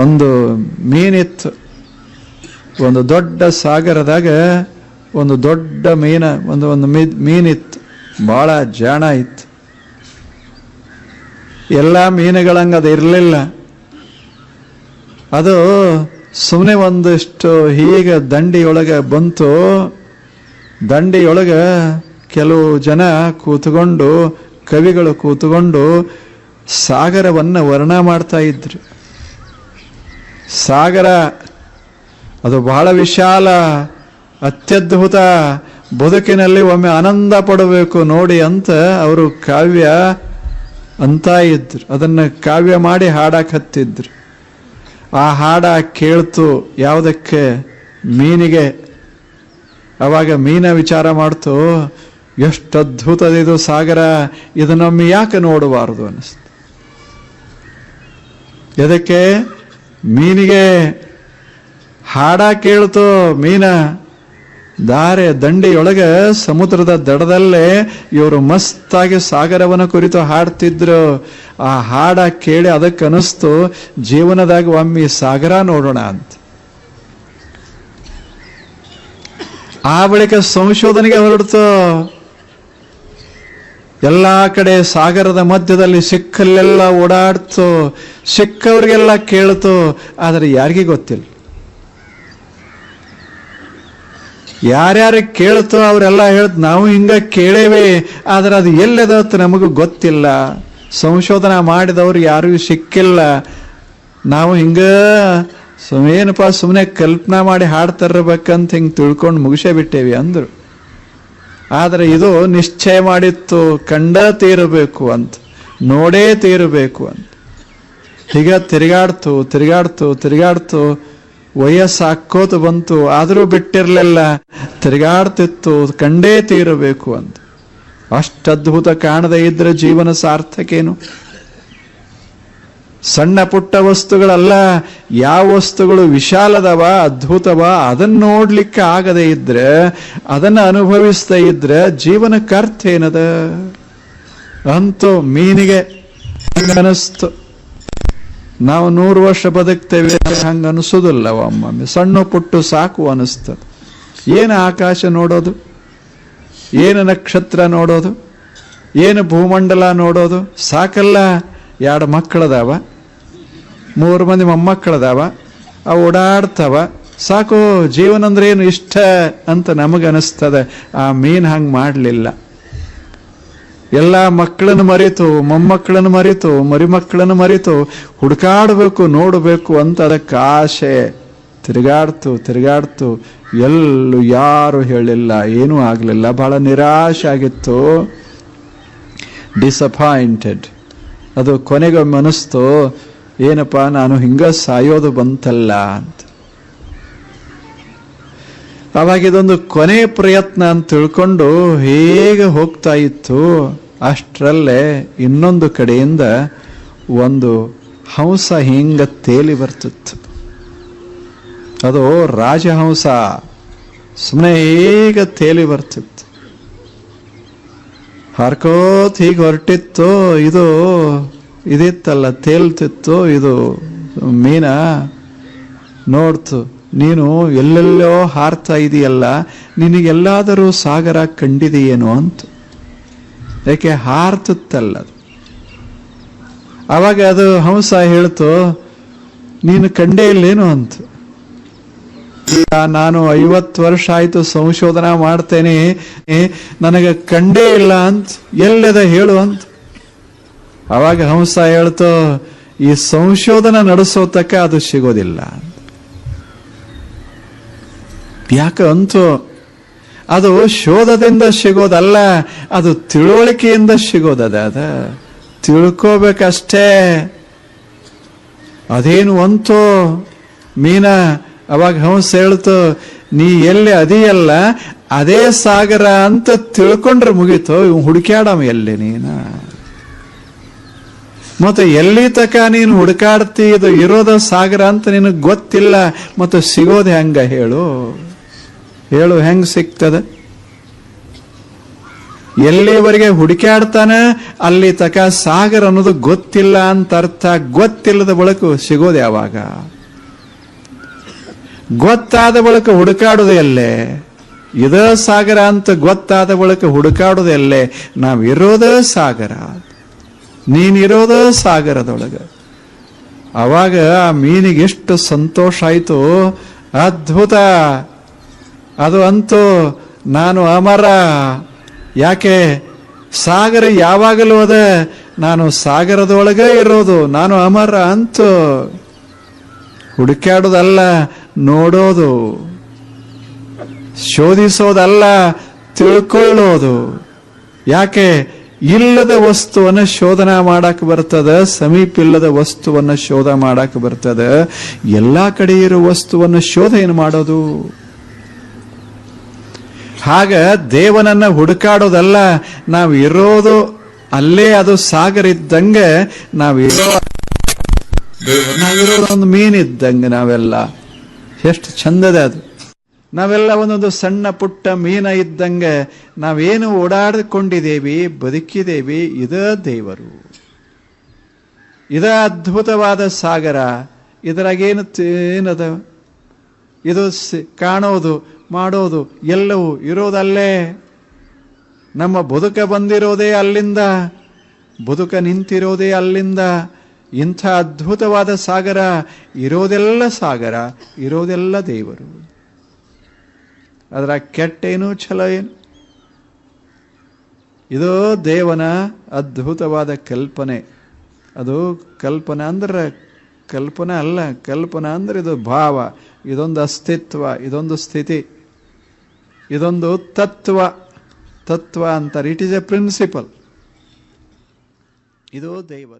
ಒಂದು ಮೀನಿತ್ತು. ಒಂದು ದೊಡ್ಡ ಸಾಗರದಾಗ ಒಂದು ದೊಡ್ಡ ಮೀನ, ಒಂದು ಒಂದು ಮೀನಿತ್ತು. ಭಾಳ ಜಾಣ ಇತ್ತು. ಎಲ್ಲ ಮೀನುಗಳಂಗೆ ಅದು ಇರಲಿಲ್ಲ. ಅದು ಸುಮ್ಮನೆ ಒಂದಿಷ್ಟು ಹೀಗೆ ದಂಡಿಯೊಳಗೆ ಬಂತು. ದಂಡಿಯೊಳಗೆ ಕೆಲವು ಜನ ಕೂತ್ಕೊಂಡು, ಕವಿಗಳು ಕೂತ್ಕೊಂಡು ಸಾಗರವನ್ನು ವರ್ಣ ಮಾಡ್ತಾ ಇದ್ರು. ಸಾಗರ, ಅದು ಬಹಳ ವಿಶಾಲ, ಅತ್ಯದ್ಭುತ ಬದುಕಿನಲ್ಲಿ ಒಮ್ಮೆ ಆನಂದ ಪಡಬೇಕು ನೋಡಿ ಅಂತ ಅವರು ಕಾವ್ಯ ಅಂತ ಇದ್ರು. ಅದನ್ನು ಕಾವ್ಯ ಮಾಡಿ ಹಾಡಕ್ಕೆ ಹತ್ತಿದ್ರು ಆ ಹಾಡ ಕೇಳ್ತು ಯಾವುದಕ್ಕೆ? ಮೀನಿಗೆ. ಅವಾಗ ಮೀನ ವಿಚಾರ ಮಾಡ್ತು, ಎಷ್ಟು ಅದ್ಭುತದಿದು ಸಾಗರ ಇದನ್ನೊಮ್ಮೆ ಯಾಕೆ ನೋಡಬಾರದು? ಅನಿಸ್ತು ಎದಕ್ಕೆ? ಮೀನಿಗೆ ಹಾಡ ಕೇಳ್ತು ಮೀನ, ದಾರೆ ದಂಡೆಯೊಳಗೆ ಸಮುದ್ರದ ದಡದಲ್ಲೇ ಇವರು ಮಸ್ತಾಗಿ ಸಾಗರವನ್ನು ಕುರಿತು ಹಾಡ್ತಿದ್ರು. ಆ ಹಾಡ ಕೇಳಿ ಅದಕ್ಕೆ ಅನಿಸ್ತು ಜೀವನದಾಗ ಒಮ್ಮೆ ಸಾಗರ ನೋಡೋಣ ಅಂತ. ಆ ಬಳಿಕ ಸಂಶೋಧನೆಗೆ ಹೊರಡ್ತು. ಎಲ್ಲಾ ಕಡೆ ಸಾಗರದ ಮಧ್ಯದಲ್ಲಿ ಸಿಕ್ಕಲ್ಲೆಲ್ಲ ಓಡಾಡ್ತು, ಸಿಕ್ಕವ್ರಿಗೆಲ್ಲ ಕೇಳ್ತು, ಆದರೆ ಯಾರಿಗೆ ಗೊತ್ತಿಲ್ಲ. ಯಾರ್ಯಾರು ಕೇಳ್ತೋ ಅವರೆಲ್ಲ ಹೇಳ್ತು ನಾವು ಹಿಂಗೆ ಕೇಳೇವೆ, ಆದ್ರೆ ಅದು ಎಲ್ಲದತ್ತು ನಮಗೂ ಗೊತ್ತಿಲ್ಲ. ಸಂಶೋಧನಾ ಮಾಡಿದವ್ರು ಯಾರಿಗೂ ಸಿಕ್ಕಿಲ್ಲ. ನಾವು ಹಿಂಗೆ ಸುಮೇನಪ್ಪ ಸುಮ್ಮನೆ ಕಲ್ಪನಾ ಮಾಡಿ ಹಾಡ್ತಿರ್ಬೇಕಂತ ಹಿಂಗೆ ತಿಳ್ಕೊಂಡು ಮುಗಿಸೇ ಬಿಟ್ಟೇವಿ ಅಂದ್ರು. ಆದರೆ ಇದು ನಿಶ್ಚಯ ಮಾಡಿತ್ತು, ಕಂಡ ತೀರಬೇಕು ಅಂತ, ನೋಡೇ ತೀರಬೇಕು ಅಂತ. ಹೀಗೆ ತಿರುಗಾಡ್ತು ತಿರುಗಾಡ್ತು ತಿರುಗಾಡ್ತು ವಯಸ್ಸು ಬಂತು, ಆದರೂ ಬಿಟ್ಟಿರಲಿಲ್ಲ, ತಿರುಗಾಡ್ತಿತ್ತು, ಕಂಡೇ ತೀರಬೇಕು ಅಂತ. ಅಷ್ಟದ್ಭುತ ಕಾಣದೇ ಇದ್ರೆ ಜೀವನ ಸಾರ್ಥಕೇನು? ಸಣ್ಣ ಪುಟ್ಟ ವಸ್ತುಗಳಲ್ಲ, ಯಾವ ವಸ್ತುಗಳು ವಿಶಾಲದವ, ಅದ್ಭುತವ, ಅದನ್ನ ನೋಡ್ಲಿಕ್ಕೆ ಆಗದೆ ಇದ್ರೆ, ಅದನ್ನ ಅನುಭವಿಸ್ತಾ ಇದ್ರೆ ಜೀವನಕ್ಕೆ ಅರ್ಥ ಏನದ ಅಂತೂ ಮೀನಿಗೆ ಅನಿಸ್ತು ನಾವು ನೂರು ವರ್ಷ ಬದುಕ್ತೇವೆ ಹಂಗ ಅನಿಸೋದಿಲ್ಲ ಒಮ್ಮೊಮ್ಮೆ. ಸಣ್ಣ ಪುಟ್ಟು ಸಾಕು ಅನಿಸ್ತದೆ. ಏನು ಆಕಾಶ ನೋಡೋದು? ಏನು ನಕ್ಷತ್ರ ನೋಡೋದು? ಏನು ಭೂಮಂಡಲ ನೋಡೋದು? ಸಾಕಲ್ಲ. ಎರಡು ಮಕ್ಕಳದಾವ, ಮೂರು ಮಂದಿ ಮೊಮ್ಮಕ್ಕಳದಾವ, ಅವು ಓಡಾಡ್ತಾವ. ಸಾಕು, ಜೀವನ ಅಂದ್ರೆ ಏನು ಇಷ್ಟ ಅಂತ ನಮಗನಿಸ್ತದೆ. ಆ ಮೀನು ಹಂಗೆ ಮಾಡಲಿಲ್ಲ. ಎಲ್ಲ ಮಕ್ಕಳನ್ನು ಮರಿತು, ಮೊಮ್ಮಕ್ಕಳನ್ನು ಮರಿತು, ಮರಿಮಕ್ಕಳನ್ನು ಮರಿತು ಹುಡುಕಾಡಬೇಕು, ನೋಡಬೇಕು ಅಂತ ಅದಕ್ಕೆ ಆಸೆ. ತಿರುಗಾಡ್ತು ತಿರುಗಾಡ್ತು. ಎಲ್ಲೂ ಯಾರು ಹೇಳಿಲ್ಲ, ಏನೂ ಆಗಲಿಲ್ಲ. ಬಹಳ ನಿರಾಶೆ ಆಗಿತ್ತು. ಡಿಸಪಾಯಿಂಟೆಡ್ ಅದು ಕೊನೆಗೆ ಮನಸ್ತು, ಏನಪ್ಪ, ನಾನು ಹಿಂಗ ಸಾಯೋದು ಬಂತಲ್ಲ ಅಂತ. ಅವಾಗ ಇದೊಂದು ಕೊನೆ ಪ್ರಯತ್ನ ಅಂತ ತಿಳ್ಕೊಂಡು ಹೇಗೆ ಹೋಗ್ತಾ ಇತ್ತು, ಅಷ್ಟರಲ್ಲೇ ಇನ್ನೊಂದು ಕಡೆಯಿಂದ ಒಂದು ಹಂಸ ಹಿಂಗ ತೇಲಿ ಬರ್ತಿತ್ತು. ಅದು ರಾಜಹಂಸ ಸುಮ್ಮನೆ ಹೇಗೆ ತೇಲಿ ಬರ್ತಿತ್ತು. ಹಾರ್ಕೋತ್ ಹೀಗೆ ಹೊರಟಿತ್ತು ಇದು, ಇದಿತ್ತಲ್ಲ, ತೇಲ್ತಿತ್ತು ಇದು ಮೀನ? ನೋಡ್ತು, ನೀನು ಎಲ್ಲೆಲ್ಲೋ ಹಾರ್ತಾ ಇದೆಯಲ್ಲ, ನಿನಗೆಲ್ಲಾದರೂ ಸಾಗರ ಕಂಡಿದೆಯೇನು ಅಂತ. ಯಾಕೆ ಹಾರ್ತಿತ್ತಲ್ಲ ಅವಾಗ ಅದು ಹಂಸ ಹೇಳ್ತು, ನೀನು ಕಂಡೇ ಇಲ್ಲೇನು ಅಂತ. ನಾನು ಐವತ್ತು ವರ್ಷ ಆಯ್ತು ಸಂಶೋಧನಾ ಮಾಡ್ತೇನೆ. ನನಗೆ ಕಂಡೇ ಇಲ್ಲ ಅಂತ, ಎಲ್ಲದ ಹೇಳು ಅಂತ. ಅವಾಗ ಹಂಸ ಹೇಳ್ತು, ಈ ಸಂಶೋಧನಾ ನಡೆಸೋ ತಕ್ಕ ಅದು ಸಿಗೋದಿಲ್ಲ ಯಾಕ ಅಂತು, ಅದು ಶೋಧದಿಂದ ಸಿಗೋದಲ್ಲ, ಅದು ತಿಳುವಳಿಕೆಯಿಂದ ಸಿಗೋದದ ಅದ. ತಿಳ್ಕೋಬೇಕಷ್ಟೇ. ಅದೇನು ಅಂತೂ, ಮೀನ ಅವಾಗ ಹಂಸ ಹೇಳ್ತು ನೀ ಎಲ್ಲಿ ಅದಿಯಲ್ಲ, ಅದೇ ಸಾಗರ ಅಂತ ತಿಳ್ಕೊಂಡ್ರೆ ಮುಗೀತು. ಇವ್ ಹುಡುಕ್ಯಾಡಮ ಎಲ್ಲಿ ನೀನ? ಮತ್ತೆ ಎಲ್ಲಿ ತಕ ನೀನು ಹುಡುಕಾಡ್ತಿ? ಇದು ಇರೋದ ಸಾಗರ ಅಂತ ನಿನಗೆ ಗೊತ್ತಿಲ್ಲ. ಮತ್ತೆ ಸಿಗೋದು ಹೆಂಗ ಹೇಳು. ಹೇಳು, ಹೆಂಗ್ ಸಿಗ್ತದೆ? ಎಲ್ಲಿವರೆಗೆ ಹುಡುಕ್ಯಾಡ್ತಾನ? ಅಲ್ಲಿ ತಕ ಸಾಗರ ಅನ್ನೋದು ಗೊತ್ತಿಲ್ಲ ಅಂತ ಅರ್ಥ. ಗೊತ್ತಿಲ್ಲದ ಬಳಕು ಸಿಗೋದು ಯಾವಾಗ? ಗೊತ್ತಾದ ಬಳಿಕ ಹುಡುಕಾಡೋದು ಎಲ್ಲೇ ಇದ ಸಾಗರ ಅಂತ ಗೊತ್ತಾದ ಬಳಿಕ ಹುಡುಕಾಡೋದು ನಾವು ಇರೋದ ಸಾಗರ. ನೀನಿರೋದ ಸಾಗರದೊಳಗೆ. ಅವಾಗ ಆ ಮೀನಿಗೆ ಎಷ್ಟು ಸಂತೋಷ ಆಯ್ತು. ಅದ್ಭುತ. ಅದು ಅಂತೂ ನಾನು ಅಮರ. ಯಾಕೆ? ಸಾಗರ ಯಾವಾಗಲೂ ಅದ. ನಾನು ಸಾಗರದೊಳಗೆ ಇರೋದು. ನಾನು ಅಮರ ಅಂತೂ. ಹುಡುಕ್ಯಾಡೋದಲ್ಲ, ನೋಡೋದು, ಶೋಧಿಸೋದಲ್ಲ, ತಿಳ್ಕೊಳ್ಳೋದು. ಯಾಕೆ? ಇಲ್ಲದ ವಸ್ತುವನ್ನ ಶೋಧನ ಮಾಡಕ್ ಬರ್ತದ ಸಮೀಪ ಇಲ್ಲದ ವಸ್ತುವನ್ನ ಶೋಧ ಮಾಡಕ್ ಬರ್ತದ. ಎಲ್ಲಾ ಕಡೆ ಇರೋ ವಸ್ತುವನ್ನ ಶೋಧ ಏನು ಮಾಡೋದು? ಹಾಗ ದೇವನನ್ನ ಹುಡುಕಾಡೋದಲ್ಲ, ನಾವು ಇರೋದು ಅಲ್ಲೇ ಅದು ಸಾಗರ ಇದ್ದಂಗೆ ನಾವು ಇರೋ ಒಂದು ಮೀನಿದ್ದಂಗೆ ನಾವೆಲ್ಲ. ಎಷ್ಟು ಚಂದದ ಅದು. ನಾವೆಲ್ಲ ಒಂದೊಂದು ಸಣ್ಣ ಪುಟ್ಟ ಮೀನ ಇದ್ದಂಗೆ ನಾವೇನು ಓಡಾಡಿಕೊಂಡಿದ್ದೇವಿ ಬದುಕಿದ್ದೇವಿ ಇದ ದೇವರು. ಇದ ಅದ್ಭುತವಾದ ಸಾಗರ. ಇದರಾಗೇನು ಏನದ? ಇದು ಕಾಣೋದು, ಮಾಡೋದು, ಎಲ್ಲವೂ ಇರೋದಲ್ಲೇ. ನಮ್ಮ ಬದುಕ ಬಂದಿರೋದೇ ಅಲ್ಲಿಂದ, ಬದುಕ ನಿಂತಿರೋದೇ ಅಲ್ಲಿಂದ. ಇಂಥ ಅದ್ಭುತವಾದ ಸಾಗರ, ಇರೋದೆಲ್ಲ ಸಾಗರ, ಇರೋದೆಲ್ಲ ದೇವರು. ಅದರ ಕೆಟ್ಟೇನು ಛಲ ಏನು? ಇದು ದೇವನ ಅದ್ಭುತವಾದ ಕಲ್ಪನೆ. ಅದು ಕಲ್ಪನೆ ಅಂದ್ರೆ ಕಲ್ಪನೆ ಅಲ್ಲ, ಕಲ್ಪನೆ ಅಂದ್ರೆ ಇದು ಭಾವ, ಇದೊಂದು ಅಸ್ತಿತ್ವ, ಇದೊಂದು ಸ್ಥಿತಿ, ಇದೊಂದು ತತ್ವ. ತತ್ವ ಅಂತಾರೆ ಇಟ್ ಈಸ್ ಎ ಪ್ರಿನ್ಸಿಪಲ್ ಇದು ದೇವರು.